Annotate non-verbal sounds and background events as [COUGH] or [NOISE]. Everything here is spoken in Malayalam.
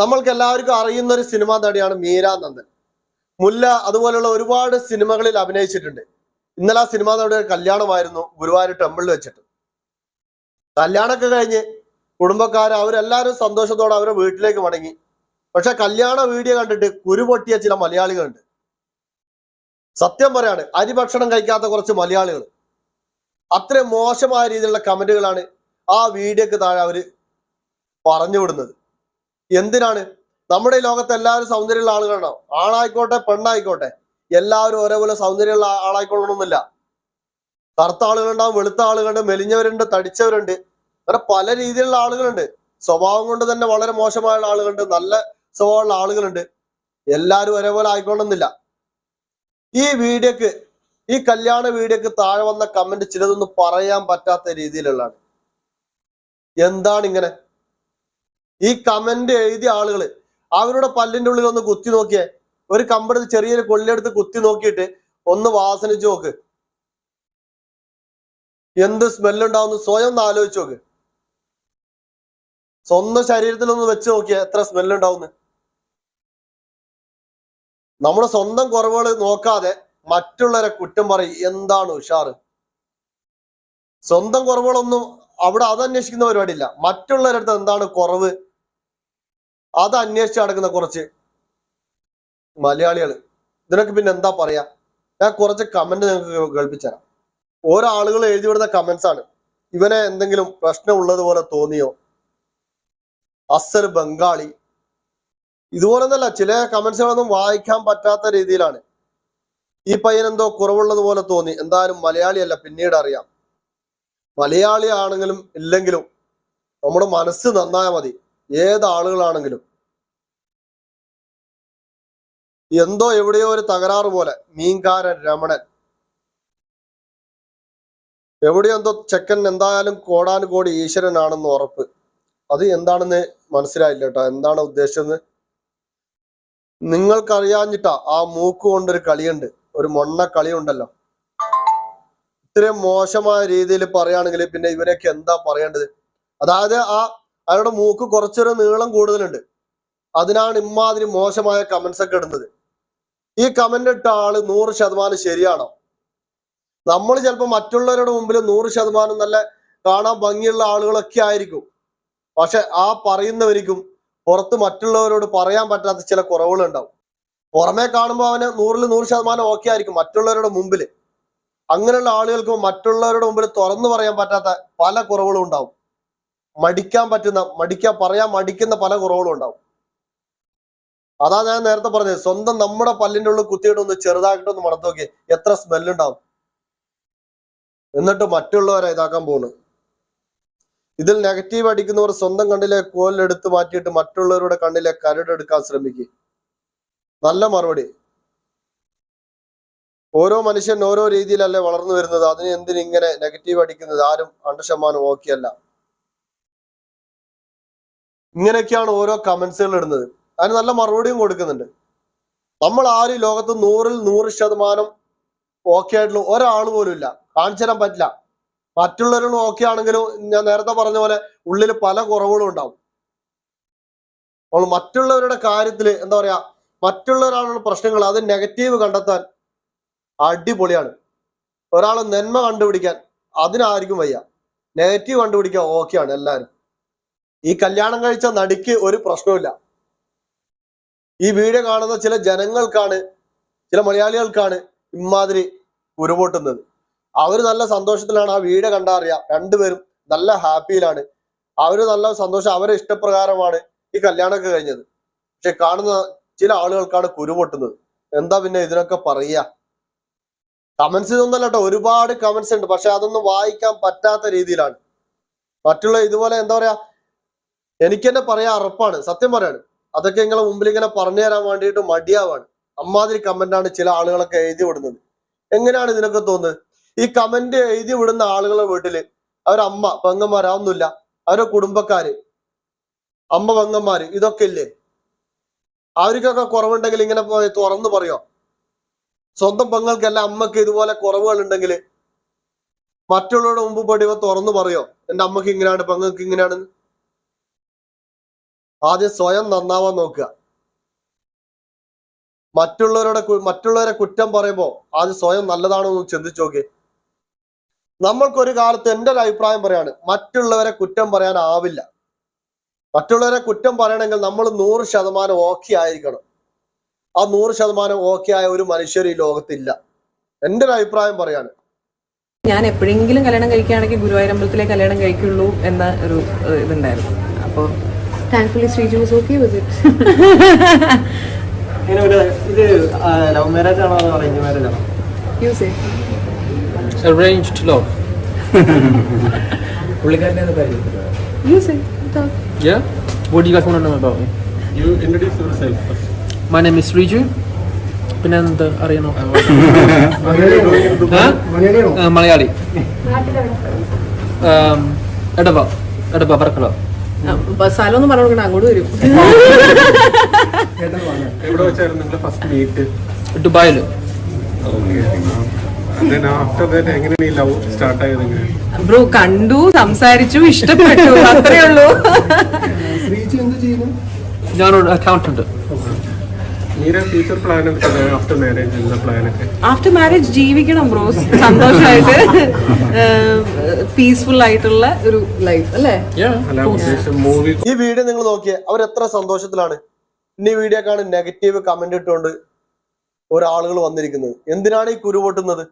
നമ്മൾക്ക് എല്ലാവർക്കും അറിയുന്ന ഒരു സിനിമാ നടിയാണ് മീര നന്ദൻ. മുല്ല അതുപോലുള്ള ഒരുപാട് സിനിമകളിൽ അഭിനയിച്ചിട്ടുണ്ട്. ഇന്നലെ ആ സിനിമാ നടിയുടെ കല്യാണമായിരുന്നു ഗുരുവായൂർ ടെമ്പിളിൽ വെച്ചിട്ട്. കല്യാണമൊക്കെ കഴിഞ്ഞ് കുടുംബക്കാർ അവരെല്ലാവരും സന്തോഷത്തോടെ അവരുടെ വീട്ടിലേക്ക് മടങ്ങി. പക്ഷെ കല്യാണ വീഡിയോ കണ്ടിട്ട് കുരുപൊട്ടിയ ചില മലയാളികളുണ്ട്. സത്യം പറയാണ് അരി ഭക്ഷണം കഴിക്കാത്ത കുറച്ച് മലയാളികൾ. അത്രയും മോശമായ രീതിയിലുള്ള കമന്റുകളാണ് ആ വീഡിയോക്ക് താഴെ അവർ പറഞ്ഞു വിടുന്നത് എന്തിനാണ്? നമ്മുടെ ലോകത്ത് എല്ലാവരും സൗന്ദര്യമുള്ള ആളുകളാണോ? ആളായിക്കോട്ടെ പെണ്ണായിക്കോട്ടെ. എല്ലാവരും ഒരേപോലെ സൗന്ദര്യമുള്ള ആളായിക്കൊള്ളണമെന്നില്ല. കറുത്ത ആളുകളുണ്ടാവും വെളുത്ത ആളുകളുണ്ട് മെലിഞ്ഞവരുണ്ട് തടിച്ചവരുണ്ട്. അങ്ങനെ പല രീതിയിലുള്ള ആളുകളുണ്ട്. സ്വഭാവം കൊണ്ട് തന്നെ വളരെ മോശമായ ആളുകളുണ്ട് നല്ല സ്വഭാവമുള്ള ആളുകളുണ്ട്. എല്ലാവരും ഒരേപോലെ ആയിക്കൊള്ളുന്നില്ല ഈ വീഡിയോക്ക് ഈ കല്യാണ വീഡിയോക്ക് താഴെ വന്ന കമന്റ് ചിലതൊന്നും പറയാൻ പറ്റാത്ത രീതിയിലുള്ളതാണ്. എന്താണ് ഇങ്ങനെ? ഈ കമന്റ് എഴുതിയ ആളുകൾ അവരുടെ പല്ലിന്റെ ഉള്ളിൽ ഒന്ന് കുത്തി നോക്കിയേ. ഒരു കമ്പെടുത്ത് ചെറിയൊരു കൊള്ളിയെടുത്ത് കുത്തി നോക്കിയിട്ട് ഒന്ന് വാസനിച്ചു നോക്ക്. എന്ത് സ്മെല്ലുണ്ടാവുന്നു സ്വയം ഒന്ന് ആലോചിച്ചു നോക്ക്. സ്വന്തം ശരീരത്തിൽ ഒന്ന് വെച്ച് നോക്കിയാ എത്ര സ്മെല്ലുണ്ടാവുന്നു നമ്മുടെ സ്വന്തം കുറവുകൾ നോക്കാതെ മറ്റുള്ളവരെ കുറ്റം പറയും എന്താണ് ഉഷാറ്? സ്വന്തം കുറവുകളൊന്നും അവിടെ അത് അന്വേഷിക്കുന്ന പരിപാടിയില്ല. മറ്റുള്ളവരുടെ അടുത്ത് എന്താണ് കുറവ്? അത് അന്വേഷിച്ച് നടക്കുന്ന കുറച്ച് മലയാളികൾ ഇതിനൊക്കെ പിന്നെ എന്താ പറയാ? ഞാൻ കുറച്ച് കമന്റ് നിങ്ങൾക്ക് കേൾപ്പിച്ചുതരാം ഓരോ ആളുകൾ എഴുതി വിടുന്ന കമന്റ്സ് ആണ്. ഇവനെ എന്തെങ്കിലും പ്രശ്നം ഉള്ളതുപോലെ തോന്നിയോ? അസർ ബംഗാളി. ഇതുപോലെ ഇതുപോലൊന്നല്ല ചില കമന്റ്സുകളൊന്നും വായിക്കാൻ പറ്റാത്ത രീതിയിലാണ്. ഈ പയ്യൻ എന്തോ കുറവുള്ളത് പോലെ തോന്നി. എന്തായാലും മലയാളിയല്ല പിന്നീട് അറിയാം. മലയാളി ആണെങ്കിലും ഇല്ലെങ്കിലും നമ്മുടെ മനസ്സ് നന്നായാൽ മതി. ഏത് ആളുകളാണെങ്കിലും. എന്തോ എവിടെയോ ഒരു തകരാറ് പോലെ മീൻകാരൻ രമണൻ. എവിടെയോ എന്തോ ചെക്കൻ എന്തായാലും കോടാനുകോടി ഈശ്വരനാണെന്ന് ഉറപ്പ്. അത് എന്താണെന്ന് മനസ്സിലായില്ല കേട്ടോ. എന്താണ് ഉദ്ദേശിച്ചത് നിങ്ങൾക്കറിയാഞ്ഞിട്ടാ ആ മൂക്ക് കൊണ്ടൊരു കളിയുണ്ട്. ഒരു മൊണ്ണ കളിയുണ്ടല്ലോ. ഇത്രയും മോശമായ രീതിയിൽ പറയുകയാണെങ്കിൽ പിന്നെ ഇവരൊക്കെ എന്താ പറയേണ്ടത്? അതായത് ആ അയാളുടെ മൂക്ക് കുറച്ചൊരു നീളം കൂടുതലുണ്ട്. അതിനാണ് ഇമാതിരി മോശമായ കമന്റ്സ് ഒക്കെ ഇടുന്നത്. ഈ കമന്റ് ഇട്ട ആൾ നൂറ് ശതമാനം ശരിയാണോ? നമ്മൾ ചിലപ്പോൾ മറ്റുള്ളവരുടെ മുമ്പിൽ നൂറ് ശതമാനം നല്ല കാണാൻ ഭംഗിയുള്ള ആളുകളൊക്കെ ആയിരിക്കും. പക്ഷെ ആ പറയുന്നവർക്കും പുറത്ത് മറ്റുള്ളവരോട് പറയാൻ പറ്റാത്ത ചില കുറവുകളുണ്ടാവും. പുറമേ കാണുമ്പോൾ അവന് നൂറിൽ നൂറ് ശതമാനം ഓക്കെ ആയിരിക്കും മറ്റുള്ളവരുടെ മുമ്പിൽ അങ്ങനെയുള്ള ആളുകൾക്ക് മറ്റുള്ളവരുടെ മുമ്പിൽ തുറന്നു പറയാൻ പറ്റാത്ത പല കുറവുകളും ഉണ്ടാവും മടിക്കാൻ പറ്റുന്ന മടിക്കാൻ പറയാൻ മടിക്കുന്ന പല കുറവുകളും ഉണ്ടാവും. അതാ ഞാൻ നേരത്തെ പറഞ്ഞത് സ്വന്തം നമ്മുടെ പല്ലിന്റെ ഉള്ളിൽ കുത്തിയിട്ട് ഒന്ന് ചെറുതാക്കിട്ട് ഒന്ന് മണത്ത് എത്ര സ്മെല്ലുണ്ടാവും എന്നിട്ട് മറ്റുള്ളവരെ ഇതാക്കാൻ പോകുന്നു ഇതിൽ നെഗറ്റീവ് അടിക്കുന്നവർ സ്വന്തം കണ്ണിലെ കോലെടുത്ത് മാറ്റിയിട്ട് മറ്റുള്ളവരുടെ കണ്ണിലെ കരടെടുക്കാൻ ശ്രമിക്കുക നല്ല മറുപടി. ഓരോ മനുഷ്യൻ ഓരോ രീതിയിലല്ലേ വളർന്നു വരുന്നത് അതിന് എന്തിന് ഇങ്ങനെ നെഗറ്റീവ് അടിക്കുന്നത് ആരും ഹൺഡ്രഡ് ശതമാനം ഓക്കെ അല്ല. ഇങ്ങനെയൊക്കെയാണ് ഓരോ കമന്റ്സുകൾ ഇടുന്നത്. അതിന് നല്ല മറുപടിയും കൊടുക്കുന്നുണ്ട്. നമ്മൾ ആര് ലോകത്ത് നൂറിൽ നൂറ് ശതമാനം ഓക്കെ ആയിട്ടുള്ള ഒരാൾ പോലും ഇല്ല. കാണിച്ചു തരാൻ പറ്റില്ല. മറ്റുള്ളവരും ഓക്കെ ആണെങ്കിലും ഞാൻ നേരത്തെ പറഞ്ഞ പോലെ ഉള്ളിൽ പല കുറവുകളും ഉണ്ടാവും. അപ്പോൾ മറ്റുള്ളവരുടെ കാര്യത്തിൽ എന്താ പറയാ മറ്റുള്ളവരാളുടെ പ്രശ്നങ്ങൾ അത് നെഗറ്റീവ് കണ്ടെത്താൻ അടിപൊളിയാണ്. ഒരാൾ നന്മ കണ്ടുപിടിക്കാൻ അതിനായിരിക്കും വയ്യ. നെഗറ്റീവ് കണ്ടുപിടിക്കാൻ ഓക്കെയാണ് എല്ലാവരും ഈ കല്യാണം കഴിച്ച നടിക്ക് ഒരു പ്രശ്നവുമില്ല. ഈ വീഡിയോ കാണുന്ന ചില ജനങ്ങൾക്കാണ് ചില മലയാളികൾക്കാണ് ഇമാതിരി ഉരുപൊട്ടുന്നത് അവർ നല്ല സന്തോഷത്തിലാണ് ആ വീഡിയോ കണ്ടാ അറിയാം. രണ്ടുപേരും നല്ല ഹാപ്പിയിലാണ്. അവർ നല്ല സന്തോഷം അവരെ ഇഷ്ടപ്രകാരമാണ് ഈ കല്യാണമൊക്കെ കഴിഞ്ഞത്. പക്ഷെ കാണുന്ന ചില ആളുകൾക്കാണ് കുരുപൊട്ടുന്നത് എന്താ പിന്നെ ഇതിനൊക്കെ പറയുക? കമന്റ്സ് ഇതൊന്നല്ല കേട്ടോ. ഒരുപാട് കമന്റ്സ് ഉണ്ട്. പക്ഷെ അതൊന്നും വായിക്കാൻ പറ്റാത്ത രീതിയിലാണ്. മറ്റുള്ള ഇതുപോലെ എന്താ പറയാ എനിക്ക് തന്നെ പറയാൻ അറപ്പാണ്. സത്യം പറയാണ്. അതൊക്കെ നിങ്ങളെ മുമ്പിൽ ഇങ്ങനെ പറഞ്ഞു തരാൻ വേണ്ടിയിട്ട് മടിയാവാണ്. അമ്മാതിരി കമന്റാണ് ചില ആളുകളൊക്കെ എഴുതി വിടുന്നത്. എങ്ങനെയാണ് ഇതിനൊക്കെ തോന്നുന്നത്? ഈ കമന്റ് എഴുതി വിടുന്ന ആളുകളുടെ വീട്ടിൽ അവരമ്മ പെങ്ങന്മാരാവുന്നില്ല അവരുടെ കുടുംബക്കാര് അമ്മ പെങ്ങന്മാര് ഇതൊക്കെ ഇല്ലേ? അവർക്കൊക്കെ കുറവുണ്ടെങ്കിൽ ഇങ്ങനെ തുറന്നു പറയോ? സ്വന്തം പെങ്ങൾക്കല്ല അമ്മയ്ക്ക് ഇതുപോലെ കുറവുകൾ ഉണ്ടെങ്കിൽ മറ്റുള്ളവരുടെ മുമ്പ് പടിവ തുറന്നു പറയോ? എന്റെ അമ്മയ്ക്ക് ഇങ്ങനെയാണ് പെങ്ങൾക്ക് ഇങ്ങനെയാണ് ആദ്യം സ്വയം നന്നാവാൻ നോക്കുക. മറ്റുള്ളവരുടെ മറ്റുള്ളവരെ കുറ്റം പറയുമ്പോൾ ആദ്യം സ്വയം നല്ലതാണോ എന്ന് ചിന്തിച്ചു നോക്കി. നമ്മൾക്കൊരു കാലത്ത് എന്റെ ഒരു അഭിപ്രായം പറയാണ് മറ്റുള്ളവരെ കുറ്റം പറയാൻ ആവില്ല. മറ്റുള്ളവരെ കുറ്റം പറയണമെങ്കിൽ നമ്മൾ നൂറ് ശതമാനം ഓക്കെ ആയിരിക്കണം. ആ നൂറ് ശതമാനം ഓക്കെ ആയ ഒരു മനുഷ്യർ ഈ ലോകത്തില്ല. എന്റെ ഒരു അഭിപ്രായം പറയാണ്. ഞാൻ എപ്പോഴെങ്കിലും കല്യാണം കഴിക്കുകയാണെങ്കിൽ ഗുരുവായൂരമ്പലത്തിലെ കല്യാണം കഴിക്കുള്ളൂ എന്ന ഒരു ഇതുണ്ടായിരുന്നു. അപ്പോൾ thankfully Sreeju was okay with it ഒരു ഇത് ലവ് മാരേജ് ആണോ അതോ അറേഞ്ച് മാരേജ് ആണോ യൂസ് arranged love. യൂസ് Yeah? What do you guys want to know about me? You introduce yourself first. My name is Riju. പിന്നെ എന്ത് അറിയണോ? Uh, മലയാളി Um, എടവ എടവ വർക്കല സ്ഥലം ഒന്ന് പറഞ്ഞു കൊടുക്കണം അങ്ങോട്ട് വരും. എവിടെ വെച്ചായിരുന്നു നിങ്ങളുടെ ഫസ്റ്റ് മീറ്റ് ദുബായിൽ ബ്രോ കണ്ടു സംസാരിച്ചു ഇഷ്ടപ്പെട്ടു. അത്രേ ഉള്ളൂ. ഞാൻ accountant Meera future plan after marriage എന്താ പ്ലാനൊക്കെ ആഫ്റ്റർ മാരേജ് ജീവിക്കണം ബ്രോസ് സന്തോഷമായിട്ട് പീസ്ഫുൾ [LAUGHS] ആയിട്ടുള്ള ഒരു ലൈഫ് അല്ലേ? മൂവി ഈ വീഡിയോ നിങ്ങൾ നോക്കിയേ അവർ എത്ര സന്തോഷത്തിലാണ്. ഇനി ഈ വീഡിയോ കാണാൻ നെഗറ്റീവ് കമന്റ് ഇട്ടുകൊണ്ട് ഒരാളുകൾ വന്നിരിക്കുന്നത്. എന്തിനാണ് ഈ കുരു പൊട്ടുന്നത്